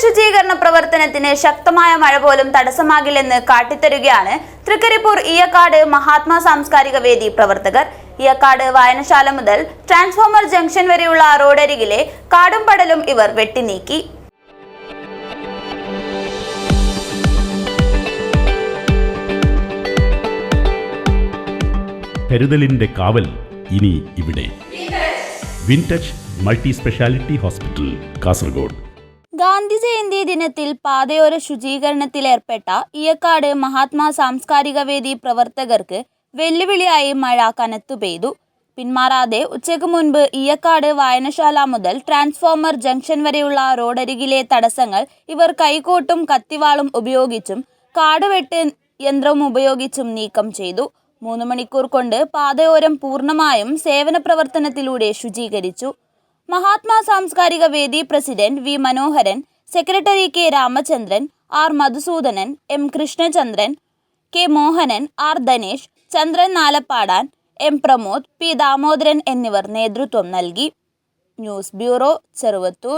ശുചീകരണ പ്രവർത്തനത്തിന് ശക്തമായ മഴ പോലും തടസ്സമാകില്ലെന്ന് കാട്ടിത്തരുകയാണ് തൃക്കരിപ്പൂർ ഇയക്കാട് മഹാത്മാ സാംസ്കാരിക വേദി പ്രവർത്തകർ. ഇയക്കാട് വായനശാല മുതൽ ട്രാൻസ്ഫോമർ ജംഗ്ഷൻ വരെയുള്ള റോഡരികിലെ കാടും പടലും ഇവർ വെട്ടിനീക്കി. കരുതലിന്റെ കാവൽ ഇനി ഇവിടെ. Wintouch multi speciality hospital Kasaragod. Gandhi Jayanti ദിനത്തിൽ പാതയോര ശുചീകരണത്തിലേർപ്പെട്ട ഇയക്കാട് മഹാത്മാ സാംസ്കാരിക വേദി പ്രവർത്തകർക്ക് വെല്ലുവിളിയായി മഴ കനത്തു പെയ്തു. പിന്മാറാതെ ഉച്ചയ്ക്ക് മുൻപ് ഇയക്കാട് വായനശാല മുതൽ ട്രാൻസ്ഫോമർ ജംഗ്ഷൻ വരെയുള്ള റോഡരികിലെ തടസ്സങ്ങൾ ഇവർ കൈക്കോട്ടും കത്തിവാളും ഉപയോഗിച്ചും കാടുവെട്ട് യന്ത്രവും ഉപയോഗിച്ചും നീക്കം ചെയ്തു. മൂന്ന് മണിക്കൂർ കൊണ്ട് പാതയോരം പൂർണമായും സേവന പ്രവർത്തനത്തിലൂടെ ശുചീകരിച്ചു. Mahatma Samskarika Vedi president V Manoharan secretary K Ramachandran R Madhusoodanan M Krishnachandran K Mohanan R Dhanesh Chandran Nalappadan M Pramod P Damodaran എന്നിവർ നേതൃത്വം നൽകി. News bureau Cheruvathur.